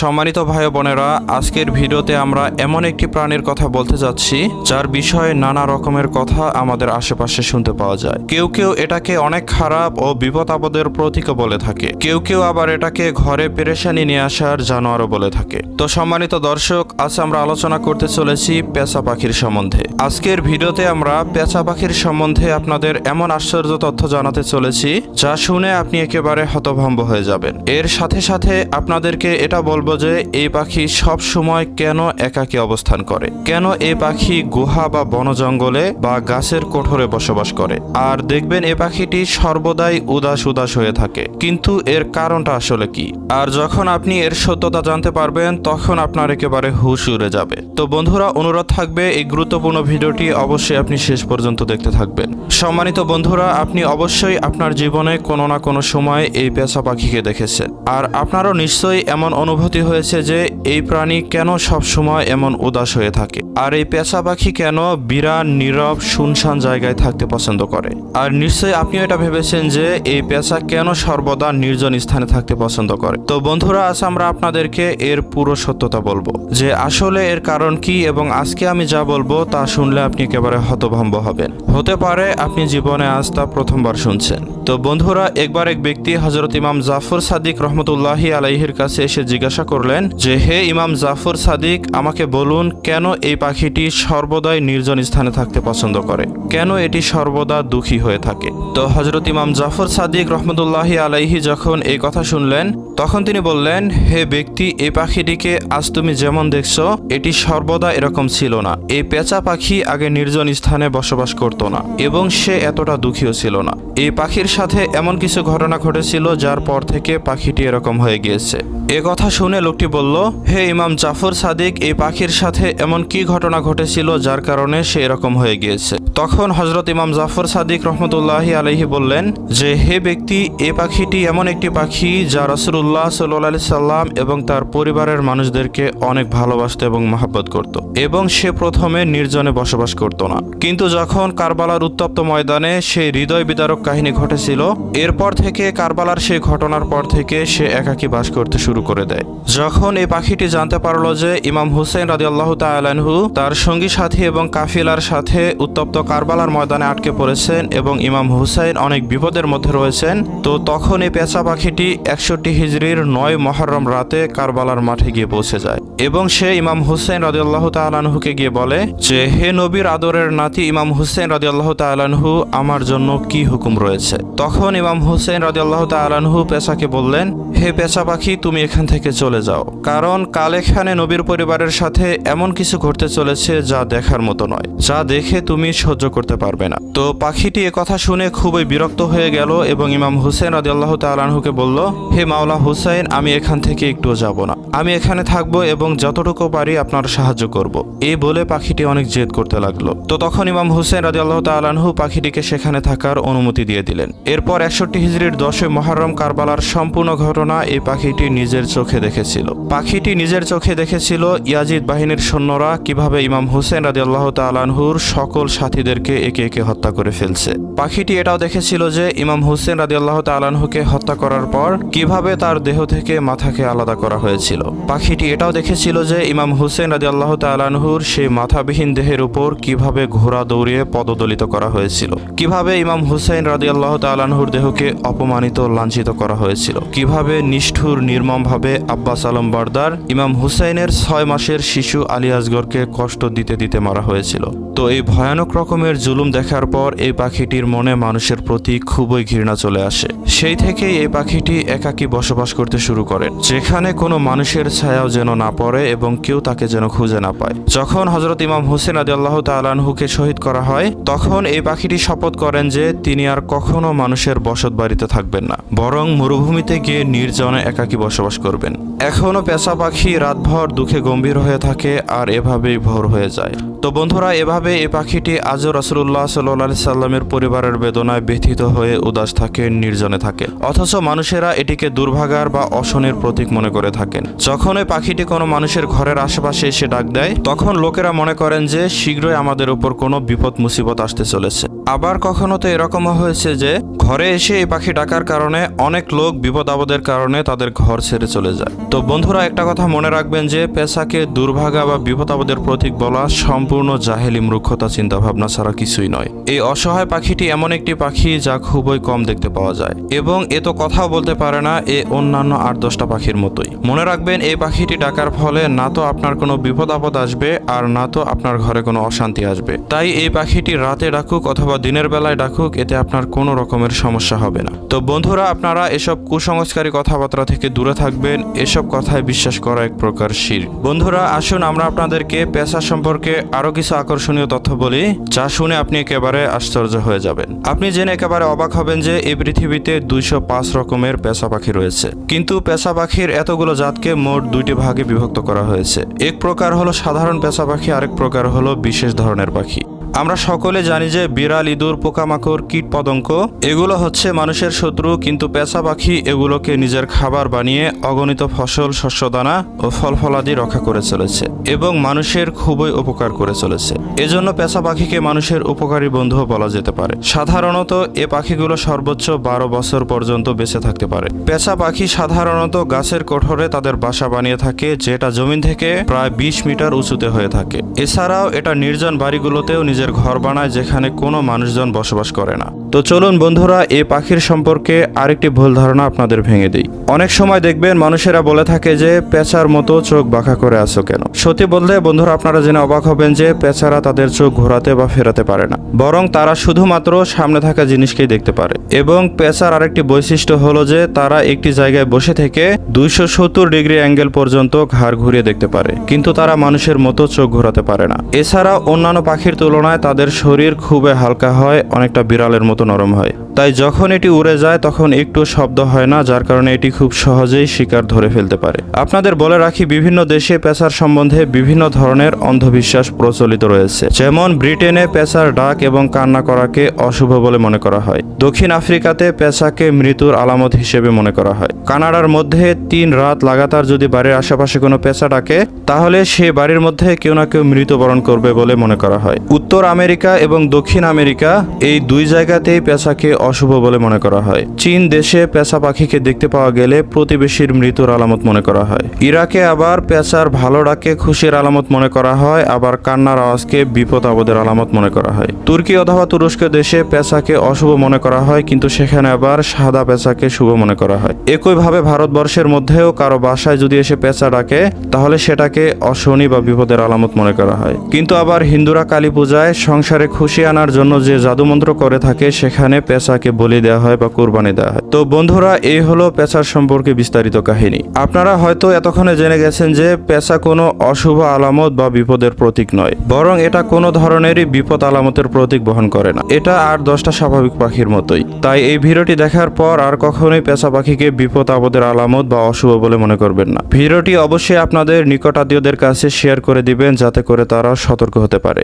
সম্মানিত ভাই বোনেরা, আজকের ভিডিওতে আমরা এমন একটি প্রাণীর কথা বলতে যাচ্ছি, যার বিষয়ে নানা রকমের কথা আমাদের আশেপাশে শুনতে পাওয়া যায়। কেউ কেউ এটাকে অনেক খারাপ ও বিপদ আপদের প্রতীকও বলে থাকে। কেউ কেউ আবার এটাকে ঘরে পেরেশানি নিয়ে আসার জানোয়ারও বলে থাকে। তো সম্মানিত দর্শক, আজ আমরা আলোচনা করতে চলেছি পেঁচা পাখির সম্বন্ধে। আজকের ভিডিওতে আমরা পেঁচা পাখির সম্বন্ধে আপনাদের এমন আশ্চর্য তথ্য জানাতে চলেছি, যা শুনে আপনি একেবারে হতভম্ব হয়ে যাবেন। এর সাথে সাথে আপনাদেরকে এটা বলব যে, এই পাখি সব সময় কেন একাকী অবস্থান করে? কেন এই পাখি গুহা বা বন জঙ্গলে বা গাছের কোঠরে বসবাস করে? আর দেখবেন এ পাখিটি সর্বদাই উদাস উদাস হয়ে থাকে। কিন্তু এর কারণটা আসলে কি? আর যখন আপনি এর সত্যতা জানতে পারবেন, তখন আপনার একেবারে হুশ উড়ে যাবে। তো বন্ধুরা, অনুরোধ থাকবে, এই গুরুত্বপূর্ণ ভিডিওটি অবশ্যই আপনি শেষ পর্যন্ত দেখতে থাকবেন। সম্মানিত বন্ধুরা, আপনি অবশ্যই আপনার জীবনে কোনো না কোনো সময় এই পেঁচা পাখিকে দেখেছেন। আর আপনারও নিশ্চয়ই এমন অনুভূতি হয়েছে যে, এই প্রাণী কেন সব সময় এমন উদাস হয়ে থাকে? আর এই পেঁচা পাখি কেন বিরাট নীরব, শুনশান জায়গায় থাকতে পছন্দ করে? আর নিশ্চয়ই আপনিও এটা ভেবেছেন যে, এই পেঁচা কেন সর্বদা নির্জন স্থানে থাকতে পছন্দ করে? তো বন্ধুরা, আজ আমরা আপনাদেরকে এর পুরো সত্যতা বলব। যে আসলে এর কারণ কি এবং আজকে আমি যা বলব তা শুনলে আপনি একেবারে হতভম্ব হবেন। হতে পারে আপনি জীবনে আজ তা প্রথমবার শুনছেন। তো বন্ধুরা, একবার এক ব্যক্তি হজরত ইমাম জাফর সাদিক রহমতুল্লাহি আলাইহির কাছে এসে জিজ্ঞাসা করলেন যে, হে ইমাম জাফর সাদিক, আমাকে বলুন কেন এই পাখিটি সর্বদাই নির্জন স্থানে থাকতে পছন্দ করে? কেন এটি সর্বদা দুঃখী হয়ে থাকে? তো হজরত ইমাম জাফর সাদিক রহমতুল্লাহি আলাইহি যখন এই কথা শুনলেন, তখন তিনি বললেন, হে ব্যক্তি, এই পাখিটিকে আজ তুমি যেমন দেখছ, এটি সর্বদা এরকম ছিল না। এই পেঁচা পাখি আগে নির্জন স্থানে বসবাস করত না, এবং সে এতটা দুঃখীও ছিল না। এই পাখির সাথে এমন কিছু ঘটনা ঘটেছিল যার পর থেকে পাখিটি এরকম হয়ে গিয়েছে। এ কথা শুনে লোকটি বলল, হে ইমাম জাফর সাদিক, এই পাখির সাথে এমন কি ঘটনা ঘটেছিল যার কারণে সে এরকম হয়ে গিয়েছে? তখন হজরত ইমাম জাফর সাদিক রহমতুল্লাহি আলহি বললেন, যে হে ব্যক্তি, এ পাখিটি এমন একটি পাখি যা রসুল্লাহ সাল্লি সাল্লাম এবং তার পরিবারের মানুষদেরকে অনেক ভালোবাসত এবং মহাব্বত করত এবং সে প্রথমে নির্জনে বসবাস করত না। কিন্তু যখন কারবালার উত্তপ্ত ময়দানে সেই হৃদয় বিদারক কাহিনী ঘটেছিল, এরপর থেকে কারবালার সেই ঘটনার পর থেকে সে একাকী বাস করতে শুরু করে দেয়। যখন এই পাখিটি জানতে পারল যে ইমাম হুসেন রাজি আল্লাহ তালানহু তার সঙ্গী সাথী এবং কাফিলার সাথে উত্তপ্ত কারবালার ময়দানে আটকে পড়েছেন এবং ইমাম হুসাইন অনেক বিপদের মধ্যে রয়েছেন, তো তখন এই পেঁচা পাখিটি একষট্টি হিজড়ির নয় মহরম রাতে কারবালার মাঠে গিয়ে পৌঁছে যায় এবং সে ইমাম হুসেন রাজি আল্লাহ তালানহুকে গিয়ে বলে যে, হে নবীর আদরের নাতি ইমাম হুসেন রাজি আল্লাহ তালানহু আমার জন্য কি হুকুম রয়েছে? তখন ইমাম হুসেন রাজি আল্লাহ তালানহু পেশাকে বললেন, হে পেশা পাখি, তুমি এখান থেকে চলে যাও। কারণ কাল এখানে নবীর পরিবারের সাথে এমন কিছু ঘটতে চলেছে যা দেখার মতো নয়, যা দেখে তুমি সহ্য করতে পারবে না। তো পাখিটি কথা শুনে খুবই বিরক্ত হয়ে গেল এবং ইমাম হুসেন রাজি আল্লাহ তালানহুকে বলল, হে মাওলা হুসাইন, আমি এখান থেকে একটুও যাব না। আমি এখানে থাকব এবং যতটুকু পারি আপনার সাহায্য করব। এই বলে পাখিটি অনেক জেদ করতে লাগল। তো তখন ইমাম হুসেন রাজি আল্লাহ তালানহু পাখিটিকে সেখানে থাকার অনুমতি দিয়ে দিলেন। এরপর একষট্টি হিজড়ির দশে মহরম কারবালার সম্পূর্ণ ঘটনা এই পাখিটি নিজের চোখে দেখেছিল। পাখিটি নিজের চোখে দেখেছিল ইয়াজিদ বাহিনীর সৈন্যরা কীভাবে ইমাম হুসেন রাজি আল্লাহ তালানহুর সকল সাথীদেরকে একে একে হত্যা করে ফেলছে। পাখিটি এটাও দেখেছিল যে ইমাম হুসেন রাজি আল্লাহ তালানহুকে হত্যা করার পর কীভাবে তার দেহ থেকে মাথাকে আলাদা করা হয়েছিল। পাখিটি এটাও দেখেছিল যে ইমাম হুসেন রাজি আল্লাহ তালানহুর সেই মাথাবিহীন দেহের উপর কীভাবে ঘোড়া দৌড়িয়ে পদদলিত করা হয়েছিল? কীভাবে ইমাম হুসেন রাজি আল্লাহ তালানহুর দেহকে অপমানিত লাঞ্ছিত করা হয়েছিল? কীভাবে নিষ্ঠুর, নির্মমভাবে আব্বাস আলম বারদার, ইমাম হুসাইনের ছয় মাসের শিশু আলী আসগরকে কষ্ট দিতে দিতে মারা হয়েছিল? তো এই ভয়ানক রকমের জুলুম দেখার পর এই পাখিটির মনে মানুষের প্রতি খুবই ঘৃণা চলে আসে। সেই থেকেই এই পাখিটি একাকী বসবাস করতে শুরু করে, যেখানে কোনো মানুষের ছায়াও যেন না পড়ে এবং কেউ তাকে যেন খুঁজে না পায়। যখন হজরত ইমাম হুসেন আদি আল্লাহ তালানহুকে শহীদ করা হয়, তখন এই পাখিটি শপথ করেন যে তিনি আর কখনো মানুষের বসত বাড়িতে থাকবেন না, বরং মরুভূমিতে গিয়ে নির্জনে একাকী বসবাস করবেন। এখনও পেঁচা পাখি রাতভর দুঃখে গম্ভীর হয়ে থাকে আর এভাবেই ভোর হয়ে যায়। তো বন্ধুরা, এভাবে এই পাখিটি আজও রাসুল্লাহ সাল্লি সাল্লামের পরিবারের বেদনায় ব্যথিত হয়ে উদাস থাকে, নির্জনে থাকে। অথচ মানুষেরা এটিকে দুর্ভাগার বা অশনের প্রতীক মনে করে থাকেন। যখন ওই পাখিটি কোনো মানুষের ঘরের আশেপাশে এসে ডাক দেয়, তখন লোকেরা মনে করেন যে শীঘ্রই আমাদের উপর কোনো বিপদ, মুসিবত আসতে চলেছে। আবার কখনো তো এরকমও হয়েছে যে, ঘরে এসে এই পাখি ডাকার কারণে অনেক লোক বিপদ আপদের কারণে তাদের ঘর ছেড়ে চলে যায়। তো বন্ধুরা, একটা কথা মনে রাখবেন যে, পেশাকে দুর্ভাগা বা বিপদ আপদের প্রতীক বলা সম্পূর্ণ জাহেলি মূর্খতা চিন্তা ভাবনা ছাড়া কিছুই নয়। এই অসহায় পাখিটি এমন একটি পাখি যা খুবই কম দেখতে পাওয়া যায় এবং এ তো কথাও বলতে পারে না, এ অন্যান্য আট দশটা পাখির মতোই। মনে রাখবেন, এই পাখিটি ডাকার ফলে না তো আপনার কোনো বিপদ আপদ আসবে আর না তো আপনার ঘরে কোনো অশান্তি আসবে। তাই এই পাখিটি রাতে ডাকুক অথবা দিনের বেলায় ডাকুক, এতে আপনার কোনো রকমের সমস্যা হবে না। তো বন্ধুরা, আপনারা এসব কুসংস্কারী কথাবার্তা থেকে দূরে থাকবেন, এসব কথায় বিশ্বাস করা এক প্রকার শির। বন্ধুরা, আসুন আমরা আপনাদেরকে পেশা সম্পর্কে আরও কিছু আকর্ষণীয় তথ্য বলি, যা শুনে আপনি একেবারে আশ্চর্য হয়ে যাবেন। আপনি জেনে একেবারে অবাক হবেন যে এই পৃথিবীতে দুইশো পাঁচ রকমের পেশা পাখি রয়েছে। কিন্তু পেশা পাখির এতগুলো জাতকে মোট দুইটি ভাগে বিভক্ত করা হয়েছে। এক প্রকার হলো সাধারণ পেঁচা পাখি আরেক প্রকার হলো বিশেষ ধরনের পাখি। আমরা সকলে জানি যে বিড়াল, ইঁদুর, পোকামাকড়, কীট পতঙ্গ, এগুলো হচ্ছে মানুষের শত্রু, কিন্তু পেঁচা পাখি এগুলোকে নিজের খাবার বানিয়ে অগণিত ফসল, শস্যদানা ও ফল ফলাদি রক্ষা করে চলেছে এবং মানুষের খুবই উপকার করে চলেছে। এজন্য পেঁচা পাখিকে মানুষের উপকারী বন্ধুও বলা যেতে পারে। সাধারণত এ পাখিগুলো সর্বোচ্চ বারো বছর পর্যন্ত বেঁচে থাকতে পারে। পেঁচা পাখি সাধারণত গাছের কোঠরে তাদের বাসা বানিয়ে থাকে, যেটা জমিন থেকে প্রায় বিশ মিটার উঁচুতে হয়ে থাকে। এছাড়াও এটা নির্জন বাড়িগুলোতেও নিজের ঘর বানায় যেখানে কোনো মানুষজন বসবাস করে না। তো চলুন বন্ধুরা, এ পাখির সম্পর্কে আরেকটি ভুল ধারণা আপনাদের ভেঙে দিই। অনেক সময় দেখবেন মানুষেরা বলে থাকে যে, পেঁচার মতো চোখ বাঁকা করে আছো কেন? সত্যি বললে, বন্ধুরা, আপনারা জেনে অবাক হবেন যে, পেঁচারা তাদের চোখ ঘোরাতে বা ফেরাতে পারে না। বরং তারা শুধুমাত্র সামনে থাকা জিনিসকেই দেখতে পারে। এবং পেঁচার আরেকটি বৈশিষ্ট্য হলো যে, তারা একটি জায়গায় বসে থেকে দুইশো সত্তর ডিগ্রি অ্যাঙ্গেল পর্যন্ত ঘাড় ঘুরিয়ে দেখতে পারে। কিন্তু তারা মানুষের মতো চোখ ঘোরাতে পারে না। এছাড়া অন্যান্য পাখির তুলনায় তাদের শরীর খুবই হালকা হয়, অনেকটা বিড়ালের মতো নরম হয়। তাই যখন এটি উড়ে যায়, তখন একটু শব্দ হয় না, যার কারণে এটি খুব সহজেই শিকার ধরে ফেলতে পারে। আপনাদের বলে রাখি, বিভিন্ন দেশে পেশার সম্বন্ধে বিভিন্ন ধরনের অন্ধবিশ্বাস প্রচলিত রয়েছে। যেমন ব্রিটেনে পেশার ডাক এবং কান্না করাকে অশুভ বলে মনে করা হয়। দক্ষিণ আফ্রিকাতে পেশাকে মৃত্যুর আলামত হিসেবে মনে করা হয়। কানাডার মধ্যে তিন রাত লাগাতার যদি বাড়ির আশেপাশে কোনো পেশা ডাকে, তাহলে সে বাড়ির মধ্যে কেউ না কেউ মৃত্যুবরণ করবে বলে মনে করা হয়। উত্তর আমেরিকা এবং দক্ষিণ আমেরিকা এই দুই জায়গাতেই পেশাকে অশুভ বলে মনে করা হয়। চীন দেশে পেশা পাখিকে দেখতে পাওয়া গেলে প্রতিবেশীর মৃত্যুর আলামত মনে করা হয়। ইরাকে আবার পেশার ভালো ডাকে খুশির আলামত মনে করা হয়, আবার কান্নার আওয়াজকে বিপদ আপদের আলামত মনে করা হয়। তুর্কি অথবা তুরস্ক দেশে পেশাকে অশুভ মনে করা হয়, কিন্তু সেখানে আবার সাদা পেশাকে শুভ মনে করা হয়। একইভাবে ভারতবর্ষের মধ্যেও কারও বাসায় যদি এসে পেঁচা ডাকে, তাহলে সেটাকে অশনি বা বিপদের আলামত মনে করা হয়। কিন্তু আবার হিন্দুরা কালী পূজায় সংসারে খুশি আনার জন্য যে জাদুমন্ত্র করে থাকে, সেখানে পেঁচাকে বলি দেওয়া হয় বা কোরবানি দেওয়া হয়। তো বন্ধুরা, এই হলো পেঁচার সম্পর্কে বিস্তারিত কাহিনী। আপনারা হয়তো এতক্ষণে জেনে গেছেন যে পেঁচা কোনো অশুভ আলামত বা বিপদের প্রতীক নয়, বরং এটা কোনো ধরনেরই বিপদ আলামতের প্রতীক বহন করে না। এটা আর দশটা স্বাভাবিক পাখির মতোই। তাই এই ভিডিওটি দেখার পর আর কখনোই পেঁচা পাখিকে বিপদ আপদের আলামত বা অশুভ বলে মনে করবেন না। ভিডিওটি অবশ্যই আপনাদের নিকট আত্মীয়দের কাছে শেয়ার করে দিবেন, যাতে করে তারা সতর্ক হতে পারে।